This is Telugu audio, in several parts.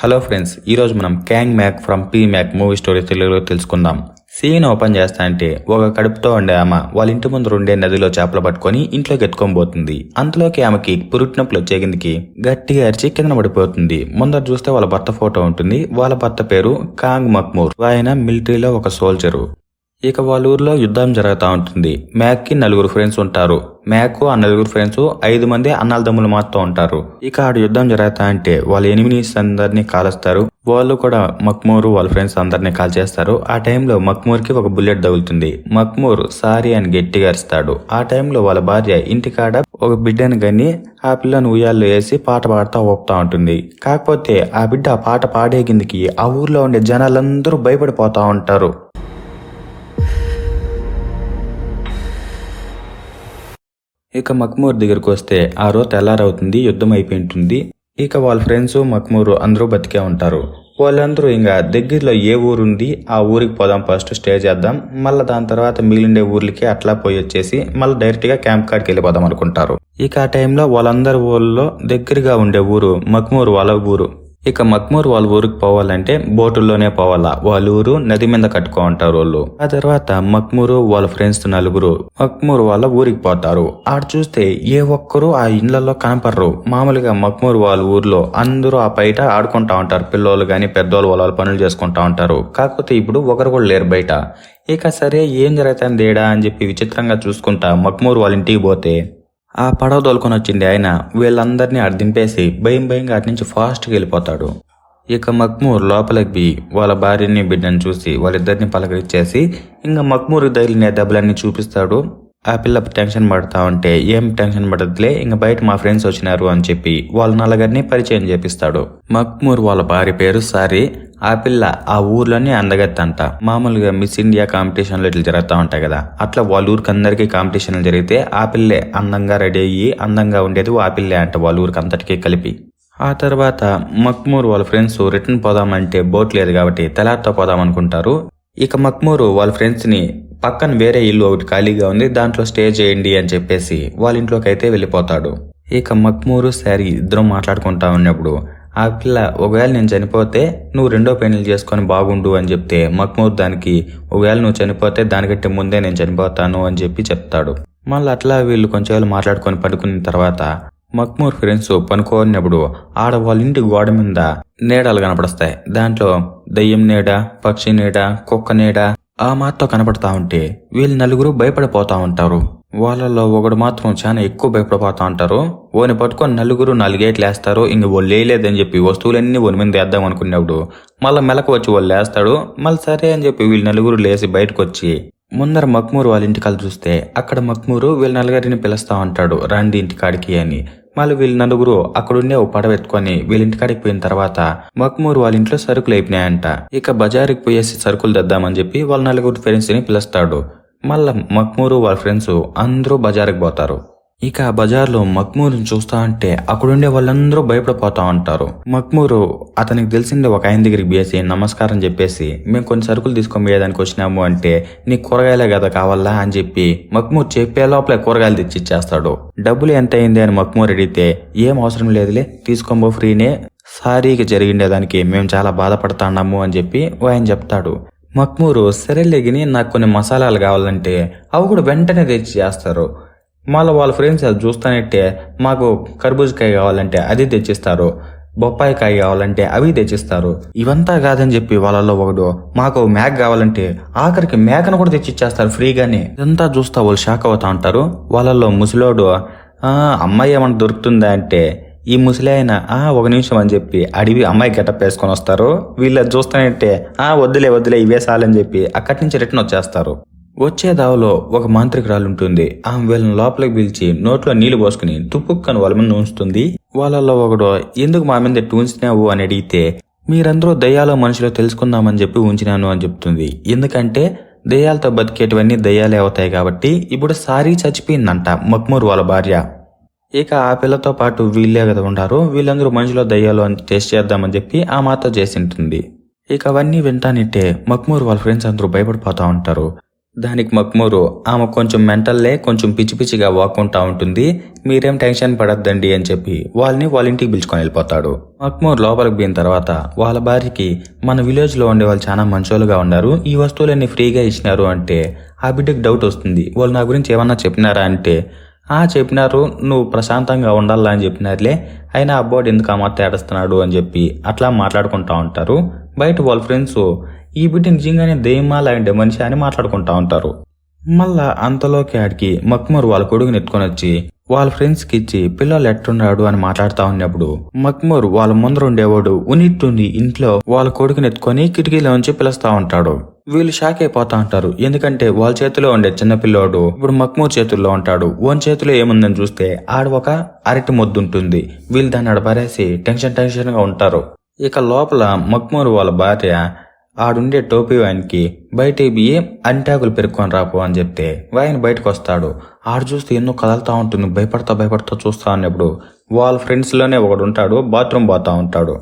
హలో ఫ్రెండ్స్ ఈరోజు మనం Kang Mak from Pee Mak movie story తెలుగులో తెలుసుకుందాం. సీన్ ఓపెన్ చేస్తా అంటే ఒక కడుపుతో ఉండే ఆమె వాళ్ళ ఇంటి ముందు ఉండే నదిలో చేపలు పట్టుకొని ఇంట్లోకి ఎత్తుకొని పోతుంది. అంతలోకి ఆమెకి పురుటినొప్పులు వచ్చే కిందకి గట్టిగా అరిచి కింద పడిపోతుంది. ముందర చూస్తే వాళ్ళ భర్త ఫోటో ఉంటుంది. వాళ్ళ భర్త పేరు కాంగ్ మక్మూర్. ఆయన మిలిటరీలో ఒక సోల్జరు ఇక వాళ్ళ ఊర్లో యుద్ధం జరుగుతూ ఉంటుంది. మ్యాక్కి నలుగురు ఫ్రెండ్స్ ఉంటారు. మ్యాక్ ఆ నలుగురు ఫ్రెండ్స్ ఐదు మంది అన్నాలదమ్ములు మాత్రం ఉంటారు. ఇక ఆడ యుద్ధం జరుగుతా అంటే వాళ్ళ ఎనిమిస్ అందరినీ కాలుస్తారు. వాళ్ళు కూడా మక్మూరు వాళ్ళ ఫ్రెండ్స్ అందరినీ కాల్ చేస్తారు ఆ టైంలో మక్మూర్కి ఒక బుల్లెట్ తగులుతుంది. మక్మూర్ సారీ అని గట్టిగా అరుస్తాడు. ఆ టైంలో వాళ్ళ భార్య ఇంటికాడ ఒక బిడ్డను గని ఆ పిల్లను ఉయ్యాల్లో వేసి పాట పాడుతూ ఒప్పుతా ఉంటుంది. కాకపోతే ఆ బిడ్డ ఆ పాట పాడే కిందికి ఆ ఊర్లో ఉండే జనాలందరూ భయపడిపోతా ఉంటారు. ఇక మక్మూర్ దగ్గరకు వస్తే ఆ రోజు తెల్లారవుతుంది యుద్ధం అయిపోయి ఉంటుంది ఇక వాళ్ళ ఫ్రెండ్స్ మక్మూరు అందరూ బతికే ఉంటారు. వాళ్ళందరూ ఇంకా దగ్గరలో ఏ ఊరు ఉంది ఆ ఊరికి పోదాం ఫస్ట్ స్టే చేద్దాం. మళ్ళీ దాని తర్వాత మిగిలిండే ఊర్లకి అట్లా పోయి వచ్చేసి మళ్ళీ డైరెక్ట్గా క్యాంప్ కాడికి వెళ్ళిపోదాం అనుకుంటారు. ఇక ఆ టైంలో వాళ్ళందరి ఊళ్ళో దగ్గరగా ఉండే ఊరు మక్మూరు వాళ్ళ ఊరు. ఇక మక్మూర్ వాళ్ళ ఊరికి పోవాలంటే బోటుల్లోనే పోవాలా? వాళ్ళ ఊరు నది మీద కట్టుకో ఉంటారు వాళ్ళు. ఆ తర్వాత మక్మూరు వాళ్ళ ఫ్రెండ్స్ నలుగురు మక్మూరు వాళ్ళ ఊరికి పోతారు. ఆడ చూస్తే ఏ ఒక్కరు ఆ ఇండ్లలో కనపడరు. మామూలుగా మక్మూరు వాళ్ళ ఊర్లో అందరూ ఆ బయట ఆడుకుంటా ఉంటారు. పిల్లోళ్ళు గాని పెద్దోళ్ళు వాళ్ళ పనులు చేసుకుంటా ఉంటారు. కాకపోతే ఇప్పుడు ఒకరు కూడా లేరు బయట. ఇక సరే ఏం జరుగుతుంది ఏడా అని చెప్పి విచిత్రంగా చూసుకుంటా మక్మూరు వాళ్ళ ఇంటికి పోతే ఆ పడవ తోలుకొని వచ్చింది ఆయన. వీళ్ళందరినీ అటు భయం భయంగా అటు నుంచి ఫాస్ట్గా వెళ్ళిపోతాడు. ఇక మక్మూర్ లోపలికి పోయి వాళ్ళ భార్యని బిడ్డని చూసి వాళ్ళిద్దరిని పలకరించేసి ఇంకా మక్మూర్ తగిలిన దెబ్బలన్నీ చూపిస్తాడు. ఆ పిల్ల టెన్షన్ పడతా ఉంటే ఏం టెన్షన్ పడదులే ఇంకా బయట మా ఫ్రెండ్స్ వచ్చినారు అని చెప్పి వాళ్ళ నలుగురిని పరిచయం చేపిస్తాడు. మక్మూర్ వాళ్ళ భార్య పేరు సారి. ఆ పిల్ల ఆ ఊర్లోనే అందగత్తంట. మామూలుగా మిస్ ఇండియా కాంపిటీషన్లు ఇట్లా జరుగుతూ ఉంటాయి కదా. అట్లా వాళ్ళ ఊరికి అందరికీ కాంపిటీషన్లు జరిగితే ఆ పిల్లే అందంగా రెడీ అయ్యి అందంగా ఉండేది ఆ పిల్లే అంట వాళ్ళ ఊరికి అంతటికీ కలిపి. ఆ తర్వాత మక్మూర్ వాళ్ళ ఫ్రెండ్స్ రిటర్న్ పోదామంటే బోట్ లేదు కాబట్టి తెలార్తో పోదాం అనుకుంటారు. ఇక మక్మూరు వాళ్ళ ఫ్రెండ్స్ని పక్కన వేరే ఇల్లు ఒకటి ఖాళీగా ఉంది దాంట్లో స్టే చేయండి అని చెప్పేసి వాళ్ళ ఇంట్లోకి అయితే వెళ్ళిపోతాడు. ఇక మక్మూరు శారీ ఇద్దరం మాట్లాడుకుంటా ఉన్నప్పుడు ఆ పిల్ల ఒకవేళ నేను చనిపోతే నువ్వు రెండో పెళ్ళి చేసుకొని బాగుండు అని చెప్తే మక్మూర్ దానికి ఒకవేళ నువ్వు చనిపోతే దానికంటే ముందే నేను చనిపోతాను అని చెప్పి చెప్తాడు. మళ్ళీ అట్లా వీళ్ళు కొంచెం మాట్లాడుకొని పడుకున్న తర్వాత మక్మూర్ ఫ్రెండ్స్ పనుకోనప్పుడు ఆడ వాళ్ళ ఇంటి గోడ మీద నీడలు కనపడస్తాయి. దాంట్లో దయ్యం నీడ పక్షి నీడ కుక్క నీడ ఆ మాతో కనపడతా ఉంటే వీళ్ళు నలుగురు భయపడిపోతా ఉంటారు. వాళ్ళలో ఒకడు మాత్రం చాలా ఎక్కువ భయపడిపోతా ఉంటారు ఓని పట్టుకొని నలుగురు నాలుగేట్లు వేస్తారు. ఇంక వాళ్ళు లేదని చెప్పి వస్తువులన్నీ ఓని మీద వేద్దాం అనుకున్నప్పుడు మళ్ళీ మెలకు వచ్చి వాళ్ళు లేస్తాడు మళ్ళీ సరే అని చెప్పి వీళ్ళు నలుగురు లేచి బయటకు వచ్చి ముందర మక్మూరు వాళ్ళ ఇంటికాలు చూస్తే అక్కడ మక్మూరు వీళ్ళ నలుగురిని పిలుస్తా ఉంటాడు రండి ఇంటికాడికి అని. మళ్ళీ వీళ్ళ నలుగురు అక్కడుండే ఓ పడవ ఎత్తుకొని వీళ్ళ ఇంటికాడికి పోయిన తర్వాత మక్మూరు వాళ్ళ ఇంట్లో సరుకులు అయిపోయినాయంట. ఇక బజారుకి పోయేసి సరుకులు తెద్దామని చెప్పి వాళ్ళ నలుగురు ఫ్రెండ్స్ని పిలుస్తాడు. మళ్ళా మక్మూరు వాళ్ళ ఫ్రెండ్స్ అందరూ బజారుకి పోతారు. ఇక ఆ బజార్లో మక్మూరుని చూస్తా అంటే అక్కడుండే వాళ్ళందరూ భయపడిపోతా ఉంటారు. మక్మూరు అతనికి తెలిసిందే ఒక ఆయన దగ్గరికి వేసి నమస్కారం చెప్పేసి మేము కొన్ని సరుకులు తీసుకొని పోయేదానికి వచ్చినాము అంటే నీ కూరగాయలే కదా కావాలా? అని చెప్పి మక్మూర్ చెప్పే లోపల కూరగాయలు తెచ్చి ఇచ్చేస్తాడు. డబ్బులు ఎంత అయింది? అని మక్మూర్ అడిగితే ఏం అవసరం లేదులే తీసుకోబో ఫ్రీనే. సారీకి జరిగిండేదానికి మేము చాలా బాధపడుతున్నాము అని చెప్పి ఆయన చెప్తాడు. మక్మూరు సరేలేగిని నాకు కొన్ని మసాలాలు కావాలంటే అవి కూడా వెంటనే తెచ్చి చేస్తారు. మళ్ళీ వాళ్ళ ఫ్రెండ్స్ అది చూస్తానంటే మాకు కర్బూజకాయ కావాలంటే అది తెచ్చిస్తారు. బొప్పాయికాయ కావాలంటే అవి తెచ్చిస్తారు. ఇవంతా కాదని చెప్పి వాళ్ళలో ఒకడు మాకు మేక కావాలంటే ఆఖరికి మేకను కూడా తెచ్చిచ్చేస్తారు ఫ్రీగానే. ఇదంతా చూస్తా వాళ్ళు షాక్ అవుతా ఉంటారు. వాళ్ళలో ముసలోడు అమ్మాయి ఏమన్నా దొరుకుతుందా? అంటే ఈ ముసలి ఆయన ఆ ఒక నిమిషం అని చెప్పి అడివి అమ్మాయి గెటప్ వేసుకొని వస్తారు. వీళ్ళు చూస్తానంటే ఆ వద్దులే వద్దులే ఇవే చాలని చెప్పి అక్కడి నుంచి రిటర్న్ వచ్చేస్తారు. వచ్చే దావలో ఒక మాంత్రికురాలు ఉంటుంది. ఆమె వీళ్ళని లోపలికి పిలిచి నోట్లో నీళ్ళు పోసుకుని తుప్పుక్కను వాళ్ళ మీద ఉంచుతుంది. వాళ్ళల్లో ఒకడు ఎందుకు మా మీద ఉంచినావు? అని అడిగితే మీరందరూ దయ్యాలో మనుషులు తెలుసుకుందామని చెప్పి ఉంచినాను అని చెప్తుంది. ఎందుకంటే దయ్యాలతో బతికేటివన్నీ దయ్యాలే అవుతాయి కాబట్టి ఇప్పుడు సారీ చచ్చిపోయిందంట మక్మూర్ వాళ్ళ భార్య. ఇక ఆ పిల్లతో పాటు వీళ్ళే కదా ఉంటారు వీళ్ళందరూ మనుషులో దయ్యాలు అని టేస్ట్ చేద్దామని చెప్పి ఆ మాత చేసింటుంది. ఇక అవన్నీ వింటానిట్టే మక్మూర్ వాళ్ళ ఫ్రెండ్స్ అందరూ భయపడిపోతూ ఉంటారు. దానికి మక్మూరు ఆమె కొంచెం మెంటల్లే కొంచెం పిచ్చి పిచ్చిగా వాక్కుంటా ఉంటుంది. మీరేం టెన్షన్ పడద్దండి అని చెప్పి వాళ్ళని వాళ్ళ ఇంటికి పిలుచుకొని వెళ్ళిపోతాడు. మక్మూర్ లోపలికి పోయిన తర్వాత వాళ్ళ భార్యకి మన విలేజ్లో ఉండే వాళ్ళు చాలా మంచోళ్ళుగా ఉన్నారు. ఈ వస్తువులన్నీ ఫ్రీగా ఇచ్చినారు అంటే ఆ బిడ్డకి డౌట్ వస్తుంది. వాళ్ళు నా గురించి ఏమన్నా చెప్పినారా అంటే ఆ చెప్పినారు నువ్వు ప్రశాంతంగా ఉండాలా అని చెప్పినారులే. అయినా అబ్బోడు ఎందుకు అమ్మ మత్త అని చెప్పి అట్లా మాట్లాడుకుంటా ఉంటారు. బయట వాళ్ళ ఫ్రెండ్స్ ఈ బిడ్డ నిజంగానే దెయ్యమా లాంటి మనిషి అని మాట్లాడుకుంటా ఉంటారు. మళ్ళా అంతలోకి ఆడికి మక్మూర్ వాళ్ళ కొడుకుని ఎత్తుకొని వచ్చి వాళ్ళ ఫ్రెండ్స్కి ఇచ్చి పిల్లలు ఎట్టున్నాడు అని మాట్లాడుతా ఉన్నప్పుడు మక్మూర్ వాళ్ళ ముందర ఉండేవాడు ఉనిట్టుండి ఇంట్లో వాళ్ళ కొడుకుని ఎత్తుకొని కిటికీలోంచి పిలుస్తా ఉంటాడు. వీళ్ళు షాక్ అయిపోతా ఉంటారు. ఎందుకంటే వాళ్ళ చేతిలో ఉండే చిన్నపిల్లోడు ఇప్పుడు మక్మూర్ చేతుల్లో ఉంటాడు. ఓన్ చేతిలో ఏముందని చూస్తే ఆడ ఒక అరటి మొద్దు ఉంటుంది. వీళ్ళు దాన్ని ఆడ పరేసి టెన్షన్ టెన్షన్గా ఉంటారు. ఇక లోపల మక్మూర్ వాళ్ళ భార్య ఆడుండే టోపీ వాయన్కి బయట బియ్యం అంటాకులు పెరుక్కొని రాపో అని చెప్తే వాయన్ బయటకు వస్తాడు ఆడు చూస్తే ఎన్నో కదలతా ఉంటుంది. భయపడతా భయపడతా చూస్తా అన్నప్పుడు వాళ్ళ ఫ్రెండ్స్లోనే ఒకడు ఉంటాడు బాత్రూమ్ పోతా ఉంటాడు.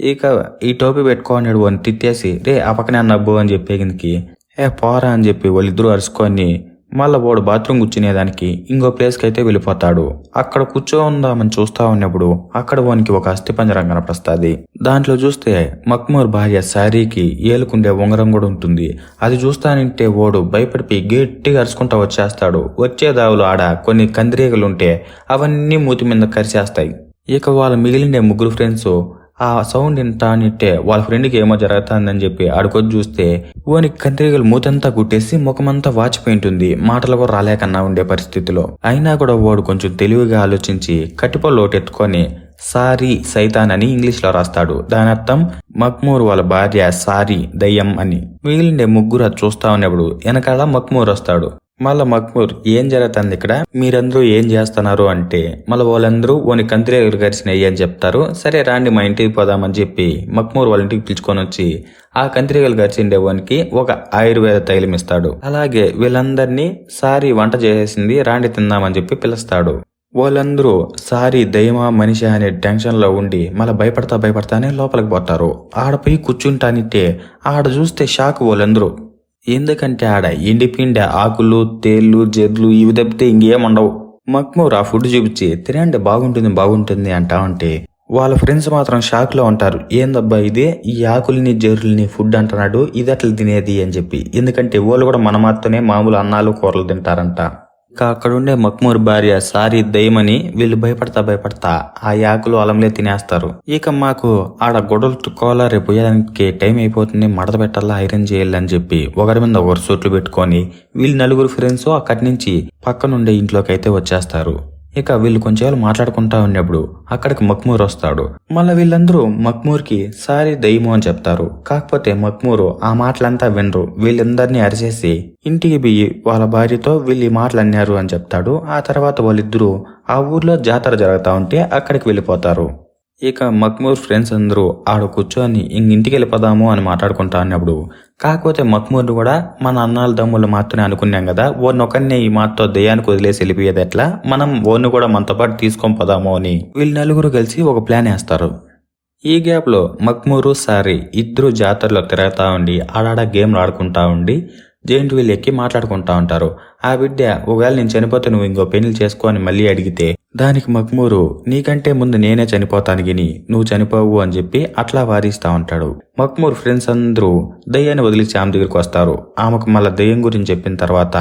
ఇక ఈ టోపీ పెట్టుకోనాడు అని తిట్టేసి రే ఆ పక్కనే నవ్వు అని చెప్పేగిందికి ఏ పోరా అని చెప్పి వాళ్ళిద్దరూ అరుచుకొని మళ్ళా వాడు బాత్రూమ్ కూర్చునేదానికి ఇంకో ప్లేస్కి అయితే వెళ్ళిపోతాడు. అక్కడ కూర్చో ఉందామని చూస్తా ఉన్నప్పుడు అక్కడ వానికి ఒక అస్థిపంజరం కనపడుస్తుంది దాంట్లో చూస్తే మక్మూర్ భార్య శారీకి ఏలుకుండే ఉంగరం కూడా ఉంటుంది. అది చూస్తానంటే ఓడు భయపడిపి గట్టిగా అరుచుకుంటా వచ్చేస్తాడు. వచ్చే దావులు ఆడ కొన్ని కందిరీగలుంటే అవన్నీ మూతి మీద కరిచేస్తాయి ఇక వాళ్ళ మిగిలిండే ముగ్గురు ఫ్రెండ్స్ ఆ సౌండ్ ఇంత అనిట్టే వాళ్ళ ఫ్రెండ్కి ఏమో జరుగుతుందని చెప్పి ఆడుకొచ్చి చూస్తే ఓనికి కంత్రిగలు మూతంతా గుట్టేసి ముఖమంతా వాచిపోయి ఉంటుంది మాటలు కూడా రాలేకన్నా ఉండే పరిస్థితిలో. అయినా కూడా వాడు కొంచెం తెలివిగా ఆలోచించి కట్టిపళ్ళు ఒకటి సారీ సైతాన్ అని ఇంగ్లీష్లో రాస్తాడు. దాని అర్థం మక్మూర్ వాళ్ళ భార్య సారీ దయ్యం అని. మిగిలిండే ముగ్గురు అది చూస్తా ఉన్నప్పుడు వెనకాల మక్మూర్ వస్తాడు. మళ్ళా మక్మూర్ ఏం జరుగుతుంది ఇక్కడ? మీరందరూ ఏం చేస్తున్నారు అంటే మళ్ళీ వాళ్ళందరూ ఓని కంతిరేగులు గరిచినాయి అని చెప్తారు. సరే రాండి మా ఇంటికి పోదామని చెప్పి మక్మూర్ వాళ్ళ ఇంటికి పిలుచుకొని వచ్చి ఆ కంతిరేగలు గరిచిండే వానికి ఒక ఆయుర్వేద తైలం ఇస్తాడు. అలాగే వీళ్ళందరినీ సారీ వంట చేసేసింది రాండి తిందామని చెప్పి పిలుస్తాడు. వాళ్ళందరూ సారీ దయమా మనిషి అనే టెన్షన్లో ఉండి మళ్ళీ భయపడతా భయపడతానే లోపలికి పోతారు. ఆడపోయి కూర్చుంటానిట్టే ఆడ చూస్తే షాక్ వాళ్ళందరూ. ఎందుకంటే ఆడ ఎండిపిండి ఆకులు తేళ్ళు జెర్లు ఇవి తప్పితే ఇంకేముండవు మక్మూర్ ఆ ఫుడ్ చూపించి తినండి బాగుంటుంది బాగుంటుంది అంటా ఉంటే వాళ్ళ ఫ్రెండ్స్ మాత్రం షాక్లో ఉంటారు. ఏందబ్బా ఇదే? ఈ ఆకుల్ని జెర్రుల్ని ఫుడ్ అంటున్నాడు ఇది అట్లా తినేది అని చెప్పి. ఎందుకంటే వాళ్ళు కూడా మన మాత్రమే మామూలు అన్నాలు కూరలు తింటారంట. ఇంకా అక్కడుండే మక్మూర్ భార్య సారీ దయమని వీళ్ళు భయపడతా భయపడతా ఆ యాకులు అలంలే తినేస్తారు. ఇక మాకు ఆడ గొడవలు తుక్కోవాలా రేపు పోయేదానికి టైం అయిపోతుంది మడత పెట్టాలా ఐరన్ చేయాలని చెప్పి ఒకరి మీద ఒకరు సూట్లు పెట్టుకొని వీళ్ళు నలుగురు ఫ్రెండ్స్ అక్కడి నుంచి పక్కనుండే ఇంట్లోకి అయితే వచ్చేస్తారు. ఇక వీళ్ళు కొంచెం మాట్లాడుకుంటా ఉన్నప్పుడు అక్కడికి మక్మూర్ వస్తాడు. మళ్ళీ వీళ్ళందరూ మక్మూర్కి సారీ దయ్యము అని చెప్తారు. కాకపోతే మక్మూరు ఆ మాటలంతా వినరు. వీళ్ళందరినీ అరిచేసి ఇంటికి బియ్యి వాళ్ళ భార్యతో వీళ్ళు ఈ మాటలు అన్నారు అని చెప్తాడు. ఆ తర్వాత వాళ్ళిద్దరూ ఆ ఊర్లో జాతర జరుగుతా ఉంటే అక్కడికి వెళ్ళిపోతారు. ఇక మక్మూర్ ఫ్రెండ్స్ అందరూ ఆడ కూర్చొని ఇంక ఇంటికి వెళ్ళిపోదాము అని మాట్లాడుకుంటా అన్నప్పుడు కాకపోతే మక్మూర్ని కూడా మన అన్నాల తమ్ముళ్ళు మాత్రమే అనుకున్నాం కదా ఓన్ ఒకరినే ఈ మాతో దయ్యానికి వదిలేసి వెళ్ళిపోయేది ఎట్లా? మనం ఓన్ను కూడా మనతో పాటు తీసుకొని పోదాము అని వీళ్ళు నలుగురు కలిసి ఒక ప్లాన్ వేస్తారు. ఈ గ్యాప్లో మక్మూరు సారీ ఇద్దరు జాతరలో తిరగతా ఉండి ఆడాడ గేమ్లు ఆడుకుంటా ఉండి జైంట్ వీల్ ఎక్కి మాట్లాడుకుంటా ఉంటారు. ఆ బిడ్డ ఒకవేళ నేను చనిపోతే నువ్వు ఇంకో పెళ్ళి చేసుకో అని మళ్ళీ అడిగితే దానికి మగ్మూరు నీకంటే ముందు నేనే చనిపోతాను గిని నువ్వు చనిపోవు అని చెప్పి అట్లా వారిస్తా ఉంటాడు. మక్మూర్ ఫ్రెండ్స్ అందరూ దయ్యాన్ని వదిలిచి ఆమె దగ్గరికి వస్తారు. ఆమెకు మళ్ళీ దయ్యం గురించి చెప్పిన తర్వాత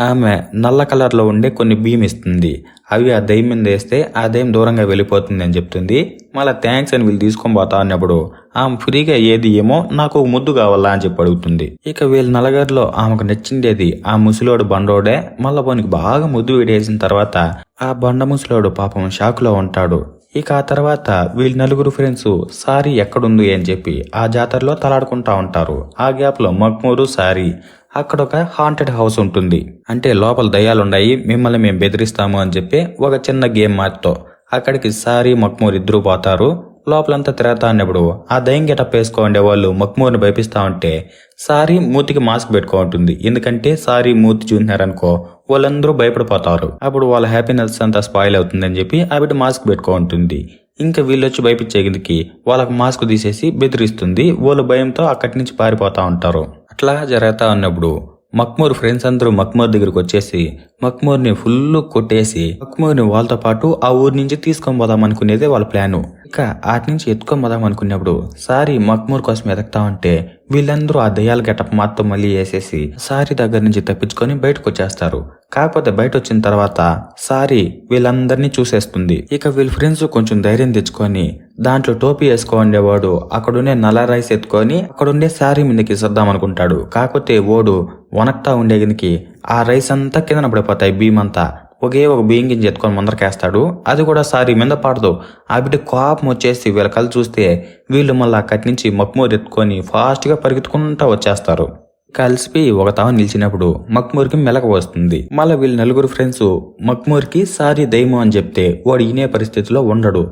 ఆమె నల్ల కలర్లో ఉండే కొన్ని బియ్యం ఇస్తుంది. అవి ఆ దయ్యం మీద వేస్తే ఆ దయ్యం దూరంగా వెళ్ళిపోతుంది అని చెప్తుంది. మళ్ళీ థ్యాంక్స్ అని వీళ్ళు తీసుకొని పోతా అన్నప్పుడు ఆమె ఫ్రీగా ఏది ఏమో నాకు ఒక ముద్దు కావాలా అని చెప్పి అడుగుతుంది. ఇక వీళ్ళ నల్లగారిలో ఆమెకు నచ్చిండేది ఆ ముసలోడు బండోడే. మళ్ళీ పోనికి బాగా ముద్దు వేడేసిన తర్వాత ఆ బండ ముసలోడు పాపం షాక్లో ఉంటాడు. ఇక ఆ తర్వాత వీళ్ళ నలుగురు ఫ్రెండ్స్ సారీ ఎక్కడుంది అని చెప్పి ఆ జాతరలో తలాడుకుంటా ఉంటారు. ఆ గ్యాప్లో మగ్మూరు సారీ అక్కడ ఒక హాంటెడ్ హౌస్ ఉంటుంది. అంటే లోపల దయ్యాలున్నాయి మిమ్మల్ని మేము బెదిరిస్తాము అని చెప్పి ఒక చిన్న గేమ్ మ్యాచ్తో అక్కడికి సారీ మక్మూర్ ఇద్దరు పోతారు. లోపలంతా తిరగతా అన్నప్పుడు ఆ దయ్యం గెటప్ వేసుకోండే వాళ్ళు మక్మూర్ని భయపిస్తా ఉంటే సారీ మూతికి మాస్క్ పెట్టుకో ఉంటుంది. ఎందుకంటే సారీ మూతి చూసినారనుకో వాళ్ళందరూ భయపడిపోతారు. అప్పుడు వాళ్ళ హ్యాపీనెస్ అంతా స్పాయిల్ అవుతుందని చెప్పి ఆవిడ మాస్క్ పెట్టుకో ఉంటుంది ఇంకా వీళ్ళొచ్చి భయపించేందుకు వాళ్ళకి మాస్క్ తీసేసి బెదిరిస్తుంది. వాళ్ళు భయంతో అక్కడి నుంచి పారిపోతా ఉంటారు. అట్లా జరుగుతా ఉన్నప్పుడు మక్మూర్ ఫ్రెండ్స్ అందరూ మక్మూర్ దగ్గరికి వచ్చేసి మక్మూర్ని ఫుల్ కొట్టేసి మక్మూర్ని వాళ్ళతో పాటు ఆ ఊరి నుంచి తీసుకొని పోదాం అనుకునేదే వాళ్ళ ప్లాను ఇక ఆటి నుంచి ఎత్తుకొని పోదాం అనుకున్నప్పుడు సారీ మక్మూర్ కోసం ఎదగతా ఉంటే వీళ్ళందరూ ఆ దయ్యాల గెటప్ మాత్రం మళ్ళీ వేసేసి సారీ దగ్గర నుంచి తప్పించుకొని బయటకు వచ్చేస్తారు కాకపోతే బయట వచ్చిన తర్వాత సారీ వీళ్ళందరినీ చూసేస్తుంది. ఇక వీళ్ళ ఫ్రెండ్స్ కొంచెం ధైర్యం తెచ్చుకొని దాంట్లో టోపీ వేసుకోండేవాడు అక్కడుండే నల్ల రైస్ ఎత్తుకొని అక్కడుండే శారీ మీదకి ఇద్దాం అనుకుంటాడు. కాకపోతే ఓడు వనక్తా ఉండేగినికి ఆ రైస్ అంతా కిందన పడిపోతాయి భీమంతా ఒకే ఒక బియ్యం గింజ ఎత్తుకొని ముందరకేస్తాడు. అది కూడా సారీ మీద పడదు ఆ బిడ్డ కోపం వచ్చేసి వీళ్ళ కళ్ళు చూస్తే వీళ్ళు మళ్ళీ అక్కడి నుంచి మక్మూర్ ఎత్తుకొని ఫాస్ట్గా పరిగెత్తుకుంటూ వచ్చేస్తారు. కలిసిపోయి ఒక తావ నిలిచినప్పుడు మక్మూర్కి మెలక వస్తుంది. మళ్ళీ వీళ్ళ నలుగురు ఫ్రెండ్స్ మక్మూర్కి సారీ దయ్యం అని చెప్తే వాడు ఈనే పరిస్థితిలో ఉండడు.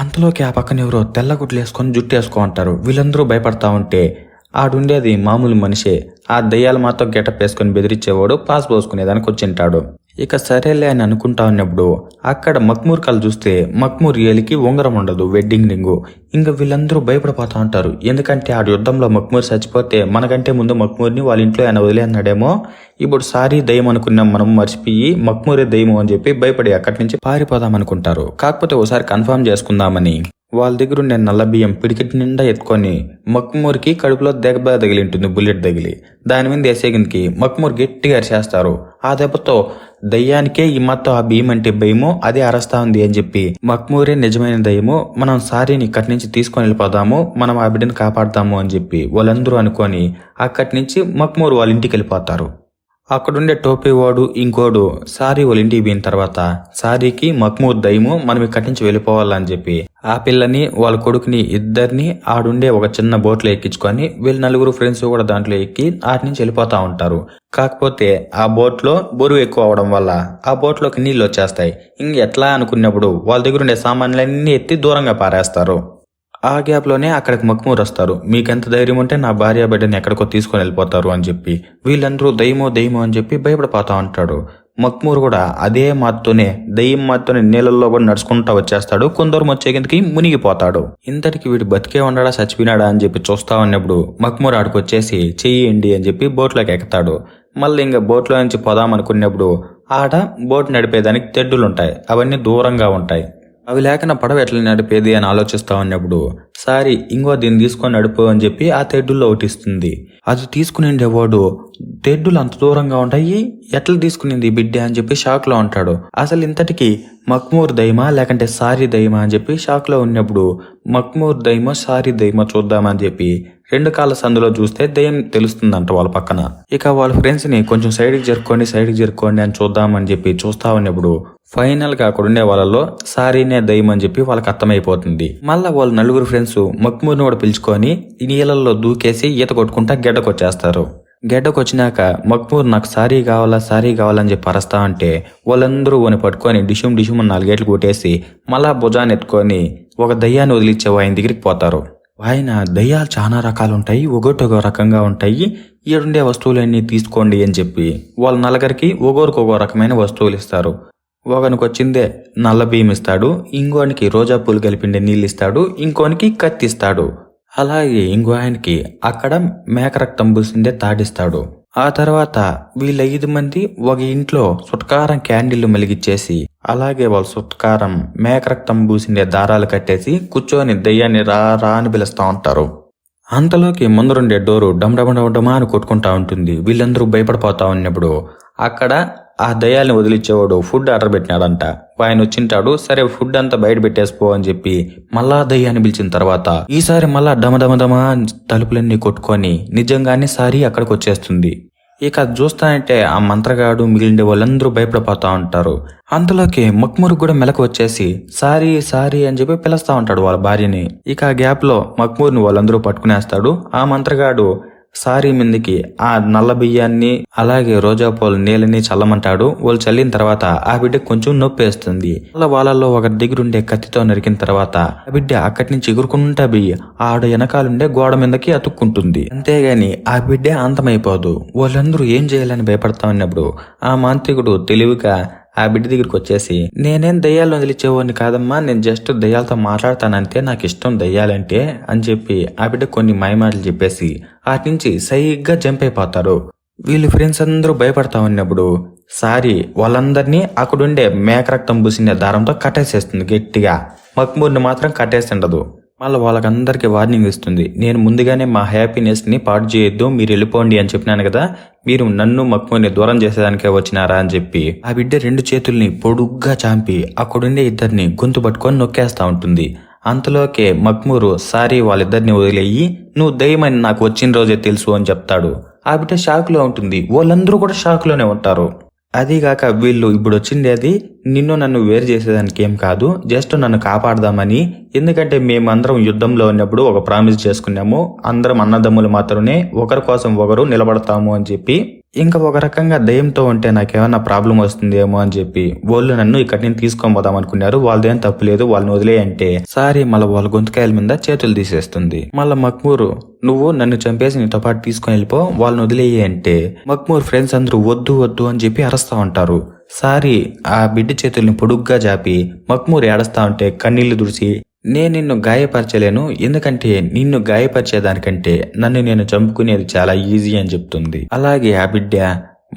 అంతలోకి ఆ పక్కన ఎవరో తెల్ల గుడ్లు వేసుకొని జుట్టు వేసుకో అంటారు. వీళ్ళందరూ భయపడతా ఉంటే ఆడుండేది మామూలు మనిషే. ఆ దయ్యాలు మాతో గెటప్ వేసుకొని బెదిరించేవాడు పాస్ పోసుకునేదానికి వచ్చింటాడు ఇక సరేలే అని అనుకుంటా ఉన్నప్పుడు అక్కడ మక్మూర్ కళ్ళు చూస్తే మక్మూర్ ఏలికి ఉంగరం ఉండదు వెడ్డింగ్ రింగు ఇంకా వీళ్ళందరూ భయపడిపోతా ఉంటారు. ఎందుకంటే ఆ యుద్ధంలో మక్మూర్ చచ్చిపోతే మనకంటే ముందు మక్మూర్ని వాళ్ళ ఇంట్లో ఆయన వదిలేన్నాడేమో ఇప్పుడు సారీ దయ్యం అనుకున్నాం మనం మర్చిపోయి మక్మూరే దయ్యం అని చెప్పి భయపడి అక్కడి నుంచి పారిపోదాం అనుకుంటారు. కాకపోతే ఒకసారి కన్ఫర్మ్ చేసుకుందామని. వాళ్ళ దగ్గర ఉండే నల్ల బియ్యం పిడికెట్ నిండా ఎత్తుకొని మక్మూరికి కడుపులో దెబ్బ తగిలి ఉంటుంది బుల్లెట్ తగిలి. దాని మీద వేసేగిందికి మక్మూర్ గట్టిగా అరిచేస్తారు ఆ దెబ్బతో దయ్యానికే ఈ మొత్తం ఆ బియ్యం అంటే భయమో అదే అరస్తా ఉంది అని చెప్పి మక్మూరే నిజమైన దయ్యము మనం సారీని ఇక్కడి నుంచి తీసుకొని వెళ్ళిపోదాము మనం ఆ బిడ్డను కాపాడతాము అని చెప్పి వాళ్ళందరూ అనుకొని అక్కడి నుంచి మక్మూరు వాళ్ళ ఇంటికి వెళ్ళిపోతారు. అక్కడుండే టోపీ వాడు ఇంకోడు సారీ వాళ్ళ ఇంటికి పోయిన తర్వాత సారీకి మక్మూర్ దయ్యము మనం ఇక్కడి నుంచి వెళ్ళిపోవాలని చెప్పి ఆ పిల్లని వాళ్ళ కొడుకుని ఇద్దరిని ఆడుండే ఒక చిన్న బోట్లో ఎక్కించుకొని వీళ్ళ నలుగురు ఫ్రెండ్స్ కూడా దాంట్లో ఎక్కి ఆటి నుంచి వెళ్ళిపోతా ఉంటారు. కాకపోతే ఆ బోట్లో బరువు ఎక్కువ అవడం వల్ల ఆ బోట్లోకి నీళ్ళు వచ్చేస్తాయి. ఇంక ఎట్లా అనుకున్నప్పుడు వాళ్ళ దగ్గర ఉండే సామాన్లన్నీ ఎత్తి దూరంగా పారేస్తారు. ఆ గ్యాప్లోనే అక్కడికి మక్మూర్ వస్తారు. మీకెంత ధైర్యం ఉంటే నా భార్య బిడ్డని ఎక్కడికో తీసుకొని వెళ్ళిపోతారు అని చెప్పి వీళ్ళందరూ దయ్యమో దయ్యమో అని చెప్పి భయపడిపోతా ఉంటాడు. మక్మూర్ కూడా అదే మాతోనే దయ్యం మాతోనే నీళ్ళల్లో కూడా నడుచుకుంటా వచ్చేస్తాడు. కొందరు వచ్చేకిందకి మునిగిపోతాడు. ఇంతటికి వీడు బతికే ఉండడా చచ్చిపోయినాడా అని చెప్పి చూస్తా ఉన్నప్పుడు మక్మూర్ ఆడికి వచ్చేసి చెయ్యండి అని చెప్పి బోట్లోకి ఎక్కుతాడు. మళ్ళీ ఇంకా బోట్లో నుంచి పోదాం అనుకున్నప్పుడు ఆడ బోట్ నడిపేదానికి తెడ్డులుంటాయి. అవన్నీ దూరంగా ఉంటాయి. అవి లేక నా పడవ ఎట్లా నడిపేది అని ఆలోచిస్తా ఉన్నప్పుడు సారీ ఇంకో దీన్ని తీసుకొని నడుపు అని చెప్పి ఆ తెడ్డుల్లో ఒకటి ఇస్తుంది. అది తీసుకుని దెడ్డులు అంత దూరంగా ఉంటాయి ఎట్లా తీసుకునింది బిడ్డ అని చెప్పి షాక్లో ఉంటాడు. అసలు ఇంతటికి మక్మూర్ దైమా లేకంటే సారీ దైమా అని చెప్పి షాక్లో ఉన్నప్పుడు మక్మూర్ దైమా సారీ దైమా చూద్దామని చెప్పి రెండు కాళ్ళ సందులో చూస్తే దయ్యం తెలుస్తుందంట వాళ్ళ పక్కన. ఇక వాళ్ళ ఫ్రెండ్స్ని కొంచెం సైడ్కి జరుక్కోండి సైడ్కి జరుపుకోండి అని చూద్దామని చెప్పి చూస్తా ఉన్నప్పుడు ఫైనల్గా అక్కడ ఉండే వాళ్ళలో సారీనే దయ్యం అని చెప్పి వాళ్ళకి అర్థమైపోతుంది. మళ్ళా వాళ్ళ నలుగురు ఫ్రెండ్స్ మక్మూర్ని కూడా పిలుచుకొని నీళ్ళల్లో దూకేసి ఈత కొట్టుకుంటా గెడ్డకొచ్చేస్తారు. గెడ్డకొచ్చినాక మక్మూర్ నాకు సారీ కావాలా సారీ కావాలని చెప్పి అరస్తా అంటే వాళ్ళందరూ వని పట్టుకొని డిషుమ్ డిషుమ్ నాలుగేట్లు కొట్టేసి మళ్ళా భుజాన్ని ఎత్తుకొని ఒక దయ్యాన్ని వదిలిచ్చే ఆయన దగ్గరికి పోతారు. ఆయన దయ్యాలు చాలా రకాలు ఉంటాయి ఒకటి ఒక రకంగా ఉంటాయి. ఈడుండే వస్తువులన్నీ తీసుకోండి అని చెప్పి వాళ్ళ నలుగురికి ఒకరికి ఒక రకమైన వస్తువులు ఇస్తారు. ఒకనికి వచ్చిందే నల్ల బియ్యం ఇస్తాడు ఇంకోనికి రోజా పూలు కలిపిండే నీళ్ళు ఇస్తాడు ఇంకోనికి కత్తిస్తాడు అలాగే ఇంకో ఆయనకి అక్కడ మేక రక్తం పూసిందే తాడిస్తాడు ఆ తర్వాత వీళ్ళ ఐదు మంది ఒక ఇంట్లో సుట్కారం క్యాండిల్ మెలిగిచ్చేసి అలాగే వాళ్ళ సుట్కారం మేక రక్తం పూసిండే దారాలు కట్టేసి కూర్చొని దయ్యాన్ని రా రా అని పిలుస్తూ ఉంటారు. అంతలోకి ముందరుండే డోరు డమ్ డమ్ డమ్ అని కొట్టుకుంటా ఉంటుంది. వీళ్ళందరూ భయపడిపోతా ఉన్నప్పుడు అక్కడ ఆ దయాల్ని వదిలిచ్చేవాడు ఫుడ్ ఆర్డర్ పెట్టినాడంట. ఆయన వచ్చింటాడు సరే ఫుడ్ అంతా బయట పెట్టేసిపో అని చెప్పి మళ్ళా దయ్యాన్ని పిలిచిన తర్వాత ఈసారి మళ్ళా డమ తలుపులన్నీ కొట్టుకొని నిజంగానే సారీ అక్కడికి వచ్చేస్తుంది. ఇక చూస్తానంటే ఆ మంత్రగాడు మిగిలిన వాళ్ళందరూ భయపడిపోతా ఉంటారు. అంతలోకి మక్మూరు కూడా మెలకు వచ్చేసి సారీ సారీ అని చెప్పి పిలుస్తా ఉంటాడు వాళ్ళ భార్యని. ఇక ఆ గ్యాప్లో మక్మూర్ని వాళ్ళందరూ పట్టుకునేస్తాడు. ఆ మంత్రగాడు సారీ మిందికి ఆ నల్ల బియ్యాన్ని అలాగే రోజా పూల నీళ్ళని చల్లమంటాడు. వాళ్ళు చల్లిన తర్వాత ఆ బిడ్డ కొంచెం నొప్పి వేస్తుంది. వాళ్ళ వాళ్ళల్లో ఒకరి దగ్గర కత్తితో నరికిన తర్వాత ఆ బిడ్డ అక్కడి నుంచి ఎగురుకుంటా బియ్య ఆడ వెనకాలుండే గోడ మీదకి అతుక్కుంటుంది. అంతేగాని ఆ బిడ్డే అంతమైపోదు. వాళ్ళందరూ ఏం చేయాలని భయపడతా ఉన్నప్పుడు ఆ మాంత్రికుడు తెలివిగా ఆ బిడ్డ దగ్గరికి వచ్చేసి నేనేం దయ్యాలు వదిలిచ్చేవాడిని కాదమ్మా నేను జస్ట్ దయ్యాలతో మాట్లాడతానంటే నాకు ఇష్టం దయ్యాలంటే అని చెప్పి ఆ బిడ్డ కొన్ని మాయమాటలు చెప్పేసి వాటి నుంచి సైగ్గా జంప్ అయిపోతారు. వీళ్ళు ఫ్రెండ్స్ అందరూ భయపడతా ఉన్నప్పుడు సారీ వాళ్ళందరినీ అక్కడుండే మేకరక్తం పూసిన దారంతో కట్టేసేస్తుంది గట్టిగా. మక్మూర్ని మాత్రం కట్టేసిండదు. మళ్ళీ వాళ్ళకందరికీ వార్నింగ్ ఇస్తుంది. నేను ముందుగానే మా హ్యాపీనెస్ని పాటు చేయొద్దు మీరు వెళ్ళిపోండి అని చెప్పినాను కదా మీరు నన్ను మక్కువని దూరం చేసేదానికే వచ్చినారా అని చెప్పి ఆ బిడ్డ రెండు చేతుల్ని పొడుగ్గా చాంపి అక్కడుండే ఇద్దరిని గొంతు పట్టుకొని నొక్కేస్తా ఉంటుంది. అంతలోకే మక్మూరు సారీ వాళ్ళిద్దరిని వదిలేయి నువ్వు దయ్యమని నాకు వచ్చిన రోజే తెలుసు అని చెప్తాడు. ఆ బిడ్డ షాక్లో ఉంటుంది. వాళ్ళందరూ కూడా షాక్లోనే ఉంటారు. అదిగాక వీళ్ళు ఇప్పుడు వచ్చింది అది నిన్ను నన్ను వేరు చేసేదానికి ఏం కాదు జస్ట్ నన్ను కాపాడదామని. ఎందుకంటే మేమందరం యుద్ధంలో ఉన్నప్పుడు ఒక ప్రామిస్ చేసుకున్నాము అందరం అన్నదమ్ములు మాత్రమే ఒకరి కోసం ఒకరు నిలబడతాము అని చెప్పి. ఇంకా ఒక రకంగా దయ్యంతో ఉంటే నాకేమన్నా ప్రాబ్లం వస్తుందేమో అని చెప్పి వాళ్ళు నన్ను ఇక్కడి నుంచి తీసుకొని పోదాం అనుకున్నారు. వాళ్ళదేం తప్పు లేదు. వాళ్ళని వదిలేయంటే సారీ మళ్ళీ వాళ్ళ గొంతుకాయల మీద చేతులు తీసేస్తుంది. మళ్ళీ మక్మూరు నువ్వు నన్ను చంపేసి నీతో పాటు తీసుకొని వెళ్ళిపో. వాళ్ళని వదిలేయి అంటే మక్మూర్ ఫ్రెండ్స్ అందరూ వద్దు వద్దు అని చెప్పి అరస్తా ఉంటారు. సారీ ఆ బిడ్డ చేతుల్ని పొడుగ్గా జాపి మక్మూర్ ఏడస్తా ఉంటే కన్నీళ్ళు దుడిసి నేను నిన్ను గాయపరచలేను ఎందుకంటే నిన్ను గాయపరిచేదానికంటే నన్ను నేను చంపుకునేది చాలా ఈజీ అని చెప్తుంది. అలాగే ఆ బిడ్డ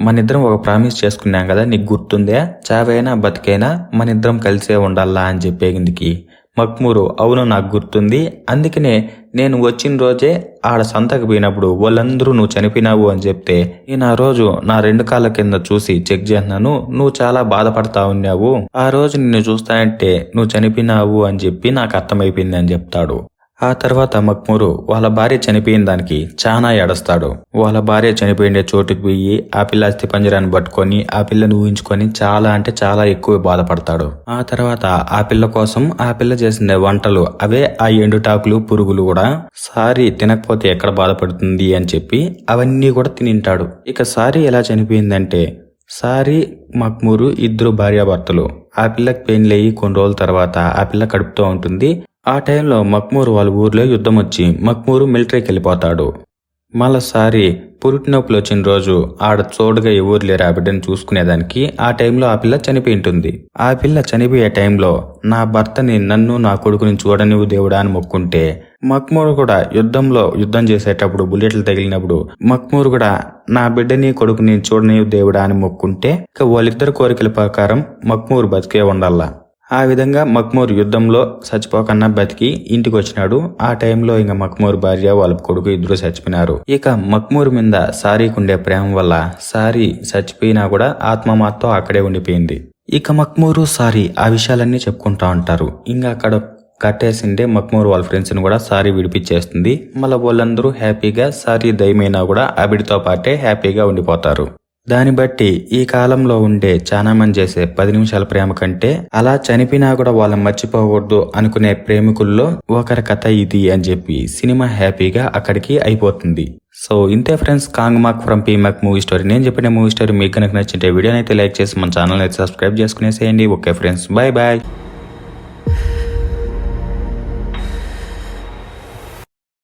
మనిద్దరం ఒక ప్రామిస్ చేసుకున్నాం కదా నీకు గుర్తుందే? చావైనా బతికైనా మనిద్దరం కలిసే ఉండాలా అని చెప్పేందుకి. మక్మూరు అవును నాకు గుర్తుంది. అందుకనే నేను వచ్చిన రోజే ఆడ సంతకు పోయినప్పుడు వాళ్ళందరూ నువ్వు చనిపోయినావు అని చెప్తే నేను ఆ రోజు నా రెండు కాళ్ళ కింద చూసి చెక్ చేస్తున్నాను నువ్వు చాలా బాధపడతా ఉన్నావు. ఆ రోజు నిన్ను చూస్తానంటే నువ్వు చనిపోయినావు అని చెప్పి నాకు అర్థమైపోయింది అని చెప్తాడు. ఆ తర్వాత మక్మూరు వాళ్ళ భార్య చనిపోయిన దానికి చాలా ఏడుస్తాడు. వాళ్ళ భార్య చనిపోయిండే చోటుకు పోయి ఆ పిల్ల అస్థి పంజరాన్ని పట్టుకొని ఆ పిల్లను ఊహించుకొని చాలా అంటే చాలా ఎక్కువ బాధపడతాడు. ఆ తర్వాత ఆ పిల్ల కోసం ఆ పిల్ల చేసిన వంటలు అవే ఆ ఎండుటాకులు పురుగులు కూడా. సారీ తినకపోతే ఎక్కడ బాధపడుతుంది అని చెప్పి అవన్నీ కూడా తినింటాడు. ఇక సారీ ఎలా చనిపోయిందంటే సారీ మక్మూరు ఇద్దరు భార్యాభర్తలు. ఆ పిల్లకి పెయిన్లు అయ్యి కొన్ని రోజుల తర్వాత ఆ పిల్ల కడుపుతూ ఉంటుంది. ఆ టైంలో మక్మూరు వాళ్ళ ఊర్లో యుద్ధం వచ్చి మక్మూరు మిలిటరీకి వెళ్ళిపోతాడు. మళ్ళసారి పురిటి నొప్పులు వచ్చిన రోజు ఆడ చోడుగా ఎవరు లేరు ఆ చూసుకునేదానికి ఆ టైంలో ఆ పిల్ల చనిపోయింటుంది. ఆ పిల్ల చనిపోయే టైంలో నా భర్తని నన్ను నా కొడుకుని చూడనివ్వు దేవుడా అని మొక్కుంటే మక్మూరు కూడా యుద్ధంలో యుద్ధం చేసేటప్పుడు బుల్లెట్లు తగిలినప్పుడు మక్మూరు కూడా నా బిడ్డని కొడుకుని చూడనివ్వు దేవుడా అని మొక్కుంటే ఇక వాళ్ళిద్దరు కోరికల ప్రకారం మక్మూరు బతికే ఉండాలా. ఆ విధంగా మక్మూర్ యుద్ధంలో చచ్చిపోకన్నా బతికి ఇంటికి వచ్చినాడు ఆ టైంలో ఇంకా మక్మూర్ భార్య వాళ్ళ కొడుకు ఇద్దరు చచ్చిపోయినారు. ఇక మక్మూర్ మీద సారీకుండే ప్రేమ వల్ల సారీ చచ్చిపోయినా కూడా ఆత్మమాత్తో అక్కడే ఉండిపోయింది. ఇక మక్మూరు సారీ ఆ విషయాలన్నీ చెప్పుకుంటా ఉంటారు. ఇంకా అక్కడ కట్టేసిండే మక్మూర్ వాళ్ళ ఫ్రెండ్స్ని కూడా సారీ విడిపించేస్తుంది. మళ్ళీ వాళ్ళందరూ హ్యాపీగా సారీ దయమైనా కూడా అవిడితో పాటే హ్యాపీగా ఉండిపోతారు. దాన్ని బట్టి ఈ కాలంలో ఉండే చాలా మంది చేసే పది నిమిషాల ప్రేమ కంటే అలా చనిపోయినా కూడా వాళ్ళని మర్చిపోకూడదు అనుకునే ప్రేమికుల్లో ఒకరి కథ ఇది అని చెప్పి సినిమా హ్యాపీగా అక్కడికి అయిపోతుంది. సో ఇంతే friends Kang Mak from Pee Mak movie story. నేను చెప్పిన మూవీ స్టోరీ మీకు కనుక నచ్చింటే వీడియోని అయితే లైక్ చేసి మన ఛానల్ అయితే subscribe చేసుకునేసేయండి. Okay friends bye bye.